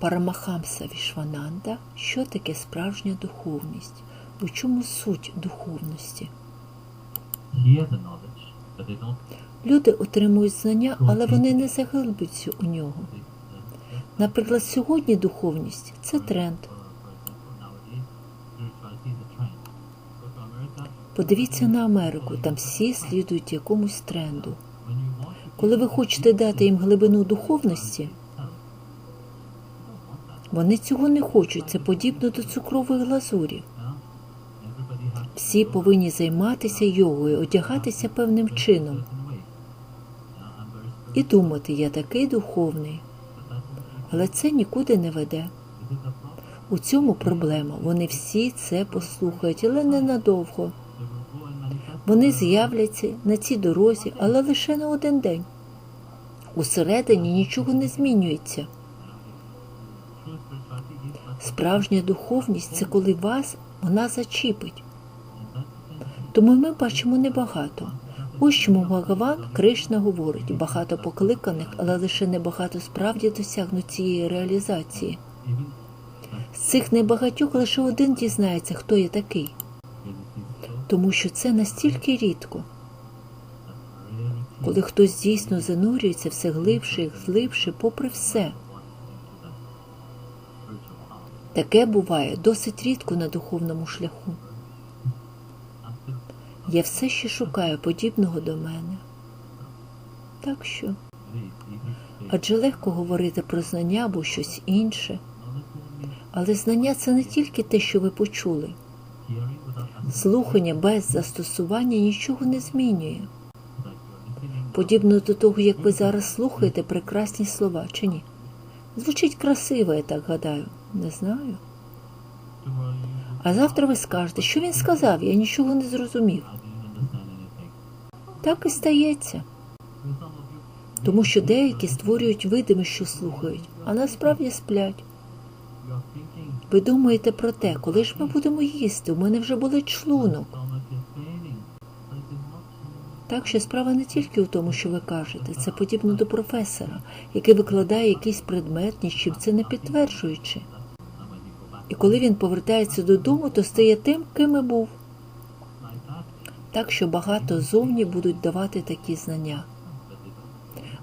Парамахамса Вішвананда, що таке справжня духовність? У чому суть духовності? Люди отримують знання, але вони не заглиблюються у нього. Наприклад, сьогодні духовність це тренд. Подивіться на Америку, там всі слідують якомусь тренду. Коли ви хочете дати їм глибину духовності, вони цього не хочуть. Це подібно до цукрової глазурі. Всі повинні займатися йогою, одягатися певним чином і думати, я такий духовний. Але це нікуди не веде. У цьому проблема. Вони всі це послухають, але ненадовго. Вони з'являться на цій дорозі, але лише на один день. Усередині нічого не змінюється. Справжня духовність це коли вас вона зачіпить. Тому ми бачимо небагато. Ось чому Бхагаван Кришна говорить багато покликаних, але лише небагато справді досягнуть цієї реалізації. З цих небагатьох лише один дізнається, хто я такий, тому що це настільки рідко. Коли хтось дійсно занурюється все глибше і глибше, попри все. Таке буває досить рідко на духовному шляху. Я все ще шукаю подібного до мене. Так що, адже легко говорити про знання або щось інше, але знання це не тільки те, що ви почули. Слухання без застосування нічого не змінює. Подібно до того, як ви зараз слухаєте прекрасні слова, чи ні? Звучить красиво, я так гадаю. Не знаю. А завтра ви скажете, що він сказав, я нічого не зрозумів. Так і стається. Тому що деякі створюють видими, що слухають, а насправді сплять. Ви думаєте про те, коли ж ми будемо їсти, у мене вже болить шлунок. Так що справа не тільки у тому, що ви кажете, це подібно до професора, який викладає якийсь предмет, нічим це не підтверджуючи. І коли він повертається додому, то стає тим, ким і був. Так що багато зовні будуть давати такі знання.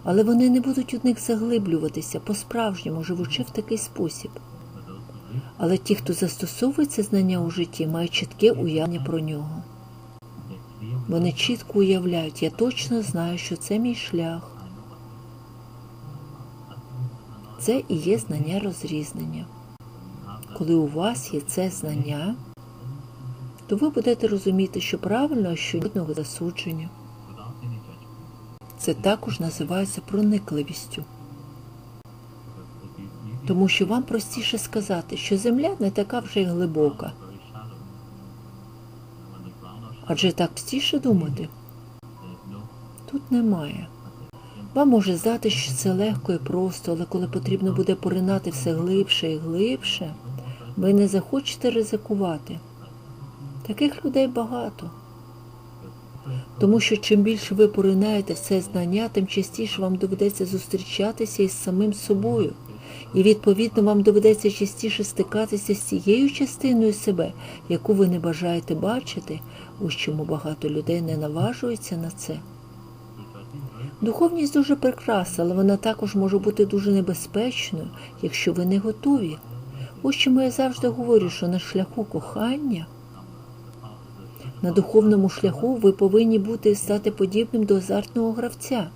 Але вони не будуть у них заглиблюватися по-справжньому, живучи в такий спосіб. Але ті, хто застосовує це знання у житті, мають чітке уявлення про нього. Вони чітко уявляють, я точно знаю, що це мій шлях. Це і є знання розрізнення. Коли у вас є це знання, то ви будете розуміти, що правильно, а що ні одного засудження. Це також називається проникливістю. Тому що вам простіше сказати, що земля не така вже й глибока. Адже так простіше думати тут немає. Вам може здати, що це легко і просто, але коли потрібно буде поринати все глибше і глибше, ви не захочете ризикувати. Таких людей багато. Тому що чим більше ви поринаєте в це знання, тим частіше вам доведеться зустрічатися із самим собою. І відповідно вам доведеться частіше стикатися з цією частиною себе, яку ви не бажаєте бачити, ось чому багато людей не наважуються на це. Духовність дуже прекрасна, але вона також може бути дуже небезпечною, якщо ви не готові. Ось чому я завжди говорю, що на шляху кохання, на духовному шляху ви повинні бути і стати подібним до азартного гравця.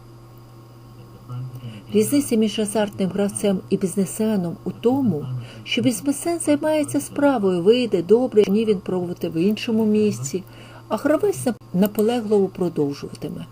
Різниця між азартним гравцем і бізнесменом у тому, що бізнесмен займається справою, вийде добре, ні він пробувати в іншому місці, а гравець наполегливо продовжуватиме.